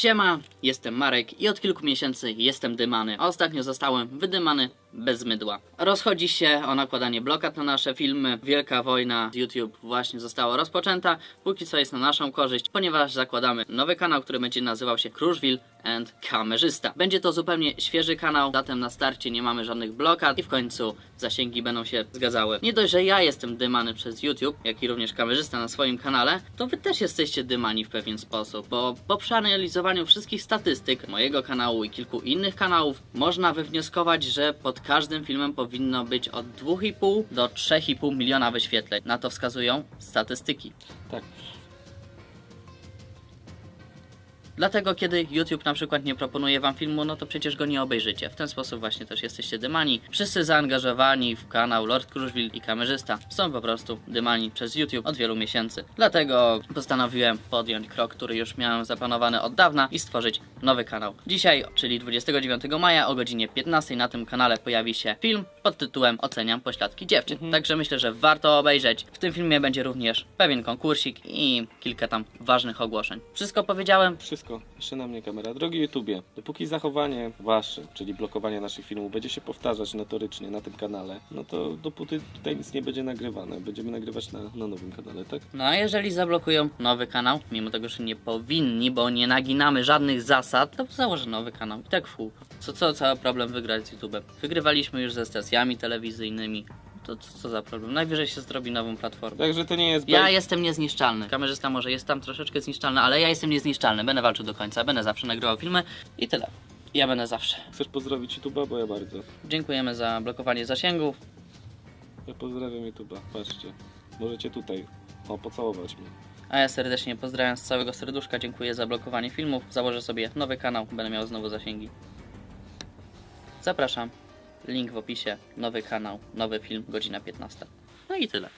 Siema, jestem Marek i od kilku miesięcy jestem dymany. Ostatnio zostałem wydymany bez mydła. Rozchodzi się o nakładanie blokad na nasze filmy. Wielka wojna z YouTube właśnie została rozpoczęta. Póki co jest na naszą korzyść, ponieważ zakładamy nowy kanał, który będzie nazywał się Kruszwil and Kamerzysta. Będzie to zupełnie świeży kanał, zatem na starcie nie mamy żadnych blokad i w końcu zasięgi będą się zgadzały. Nie dość, że ja jestem dymany przez YouTube, jak i również kamerzysta na swoim kanale, to wy też jesteście dymani w pewien sposób, bo po przeanalizowaniu wszystkich statystyk mojego kanału i kilku innych kanałów, można wywnioskować, że pod każdym filmem powinno być od 2,5 do 3,5 miliona wyświetleń. Na to wskazują statystyki. Tak. Dlatego, kiedy YouTube na przykład nie proponuje wam filmu, no to przecież go nie obejrzycie. W ten sposób właśnie też jesteście dymani. Wszyscy zaangażowani w kanał Lord Kruszwil i kamerzysta są po prostu dymani przez YouTube od wielu miesięcy. Dlatego postanowiłem podjąć krok, który już miałem zaplanowany od dawna i stworzyć nowy kanał. Dzisiaj, czyli 29 maja o godzinie 15 na tym kanale pojawi się film pod tytułem Oceniam pośladki dziewczyn. Także myślę, że warto obejrzeć. W tym filmie będzie również pewien konkursik i kilka tam ważnych ogłoszeń. Wszystko powiedziałem? Wszystko. Jeszcze na mnie kamera. Drogi YouTubie, dopóki zachowanie wasze, czyli blokowanie naszych filmów będzie się powtarzać notorycznie na tym kanale, no to dopóty tutaj nic nie będzie nagrywane. Będziemy nagrywać na, na nowym kanale, tak? No a jeżeli zablokują nowy kanał, mimo tego, że nie powinni, bo nie naginamy żadnych zasad, to założę nowy kanał. I tak fu. Co, co, cały problem wygrać z YouTube'em. Wygrywaliśmy już ze stacjami telewizyjnymi. To co, co za problem? Najwyżej się zrobi nową platformę. Także to nie jest Ja jestem niezniszczalny. Kamerzysta może jest tam troszeczkę zniszczalny, ale ja jestem niezniszczalny. Będę walczył do końca, będę zawsze nagrywał filmy i tyle. Ja będę zawsze. Chcesz pozdrowić YouTube'a? Bo ja bardzo. Dziękujemy za blokowanie zasięgów. Ja pozdrawiam YouTube'a. Patrzcie. Możecie tutaj. O, pocałować mnie. A ja serdecznie pozdrawiam z całego serduszka, dziękuję za blokowanie filmów. Założę sobie nowy kanał, będę miał znowu zasięgi. Zapraszam. Link w opisie. Nowy kanał, nowy film, godzina 15. No i tyle.